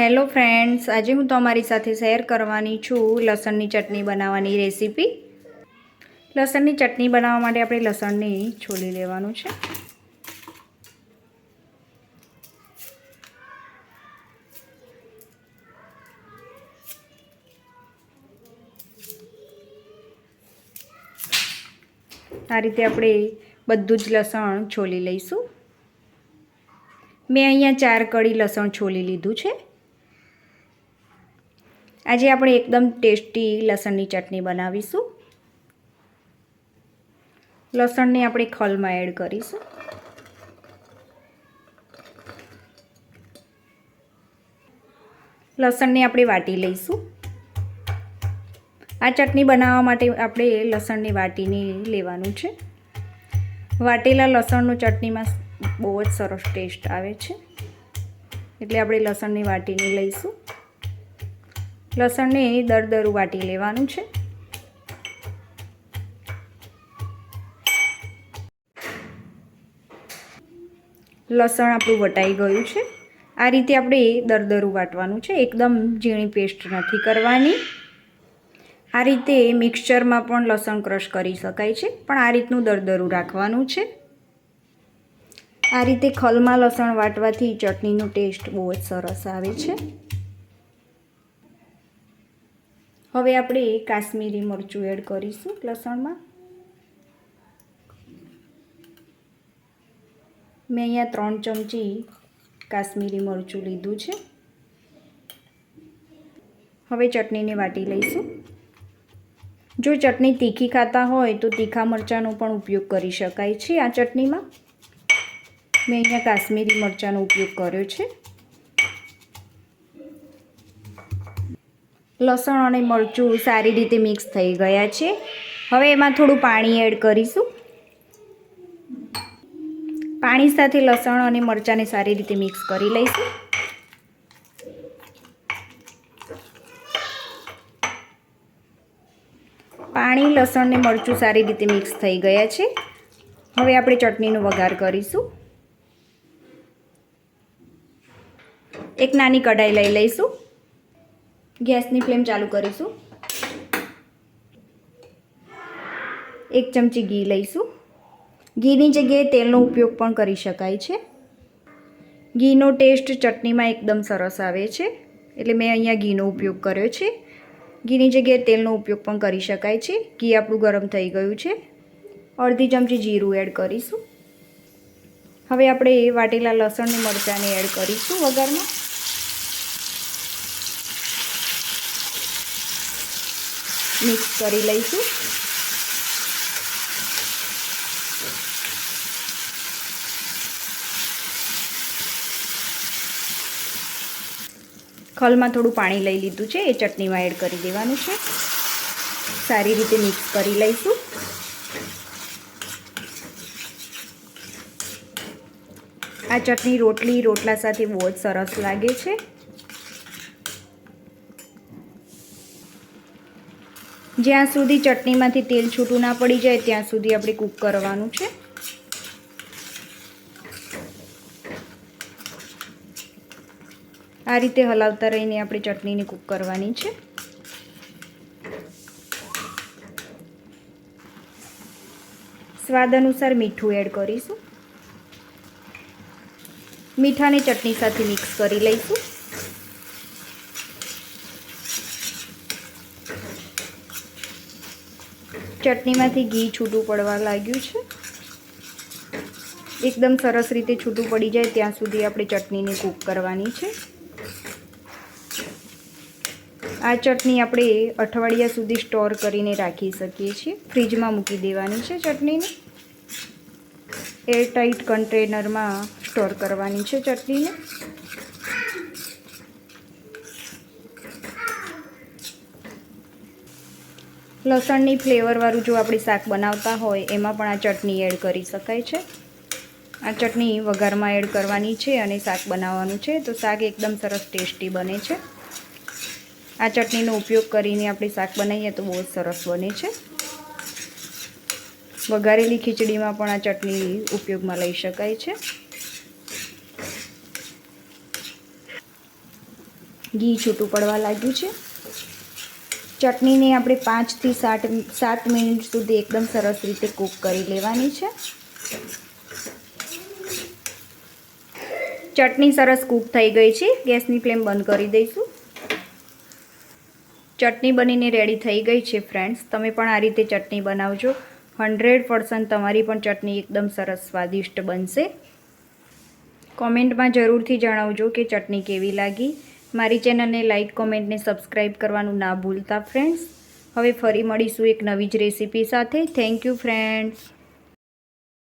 Hello friends, આજે હું તમારી સાથે શેર કરવાની છું લસણની ચટણી બનાવવાની રેસીપી. લસણની ચટણી બનાવવા માટે આપણે લસણને છોલી લેવાનું છે. આ રીતે આપણે બધું જ લસણ છોલી લઈશું. મેં અહીંયા ચાર કળી લસણ છોલી લીધું છે. આજે આપણે એકદમ ટેસ્ટી લસણની ચટણી બનાવીશું. લસણને આપણે ખલમાં એડ કરીશું. લસણને આપણે વાટી લઈશું. આ ચટણી બનાવવા માટે આપણે લસણને વાટીને લેવાનું છે. વાટેલા લસણનું ચટણીમાં બહુ જ સરસ ટેસ્ટ આવે છે. એટલે આપણે લસણની વાટીને લઈશું. લસણને દરદરું વાટી લેવાનું છે. લસણ આપણું વટાઈ ગયું છે. આ રીતે આપણે દરદરું વાટવાનું છે. એકદમ ઝીણી પેસ્ટ નથી કરવાની. આ રીતે મિક્સચરમાં પણ લસણ ક્રશ કરી શકાય છે. પણ આ રીતનું દરદરું રાખવાનું છે. આ રીતે ખલમાં લસણ વાટવાથી ચટણીનો ટેસ્ટ બહુ જ સરસ આવે છે. હવે આપણે કાશ્મીરી મરચું એડ કરીશું લસણમાં. મેં અહીંયા ત્રણ ચમચી કાશ્મીરી મરચું લીધું છે. હવે ચટણીને વાટી લઈશું. જો ચટણી તીખી ખાતા હોય તો તીખા મરચાંનો પણ ઉપયોગ કરી શકાય છે આ ચટણીમાં. મેં અહીંયા કાશ્મીરી મરચાંનો ઉપયોગ કર્યો છે. લસણ અને મરચું સારી રીતે મિક્સ થઈ ગયા છે. હવે એમાં થોડું પાણી એડ કરીશું. પાણી સાથે લસણ અને મરચાંને સારી રીતે મિક્સ કરી લઈશું. પાણી, લસણ ને મરચું સારી રીતે મિક્સ થઈ ગયા છે. હવે આપણે ચટણીનો વઘાર કરીશું. એક નાની કઢાઈ લઈ લઈશું. ગેસની ફ્લેમ ચાલુ કરીશું. એક ચમચી ઘી લઈશું. ઘીની જગ્યાએ તેલનો ઉપયોગ પણ કરી શકાય છે. ઘીનો ટેસ્ટ ચટણીમાં એકદમ સરસ આવે છે. એટલે મેં અહીંયા ઘીનો ઉપયોગ કર્યો છે. ઘીની જગ્યાએ તેલનો ઉપયોગ પણ કરી શકાય છે. ઘી આપણું ગરમ થઈ ગયું છે. અડધી ચમચી જીરું એડ કરીશું. હવે આપણે વાટેલા લસણ મરચાંને એડ કરીશું વઘારમાં. મિક્સ કરી લઈશું. ખલમાં થોડું પાણી લઈ લીધું છે, એ ચટણીમાં એડ કરી દેવાનું છે. સારી રીતે મિક્સ કરી લઈશું. આ ચટણી રોટલી રોટલા સાથે બહુ જ સરસ લાગે છે. જ્યાં સુધી ચટણીમાંથી તેલ છૂટું ના પડી જાય, ત્યાં સુધી આપણે કૂક કરવાનું છે. આ રીતે હલાવતા રહીને આપણે ચટણીને કૂક કરવાની છે. સ્વાદ અનુસાર મીઠું એડ કરીશું. મીઠાને ચટણી સાથે મિક્સ કરી લઈશું. ચટણીમાંથી ઘી છૂટું પડવા લાગ્યું છે. એકદમ સરસ રીતે છૂટું પડી જાય ત્યાં સુધી આપણે ચટણીને કૂક કરવાની છે. આ ચટણી આપણે અઠવાડિયા સુધી સ્ટોર કરીને રાખી શકીએ છીએ. ફ્રીજમાં મૂકી દેવાની છે ચટણીને. એરટાઈટ કન્ટેનરમાં સ્ટોર કરવાની છે ચટણીને. લસણની ફ્લેવરવાળું જો આપણે શાક બનાવતા હોય, એમાં પણ આ ચટણી એડ કરી શકાય છે. આ ચટણી વઘારમાં એડ કરવાની છે અને શાક બનાવવાનું છે, તો શાક એકદમ સરસ ટેસ્ટી બને છે. આ ચટણીનો ઉપયોગ કરીને આપણે શાક બનાવીએ તો બહુ જ સરસ બને છે. વઘારેલી ખીચડીમાં પણ આ ચટણી ઉપયોગમાં લઈ શકાય છે. ઘી છૂટું પડવા લાગ્યું છે. ચટણીને આપણે પાંચથી સાત સાત મિનિટ સુધી એકદમ સરસ રીતે કૂક કરી લેવાની છે. ચટણી સરસ કૂક થઈ ગઈ છે. ગેસની ફ્લેમ બંધ કરી દઈશું. ચટણી બનીને રેડી થઈ ગઈ છે ફ્રેન્ડ્સ તમે પણ આ રીતે ચટણી બનાવજો. હંડ્રેડ પર્સન્ટ તમારી પણ ચટણી એકદમ સરસ સ્વાદિષ્ટ બનશે. કોમેન્ટમાં જરૂરથી જણાવજો કે ચટણી કેવી લાગી. મારી ચેનલને લાઇક કોમેન્ટને સબસ્ક્રાઈબ કરવાનું ના ભૂલતા, ફ્રેન્ડ્સ. હવે ફરી મળીશું એક નવી જ રેસીપી સાથે. Thank you, friends.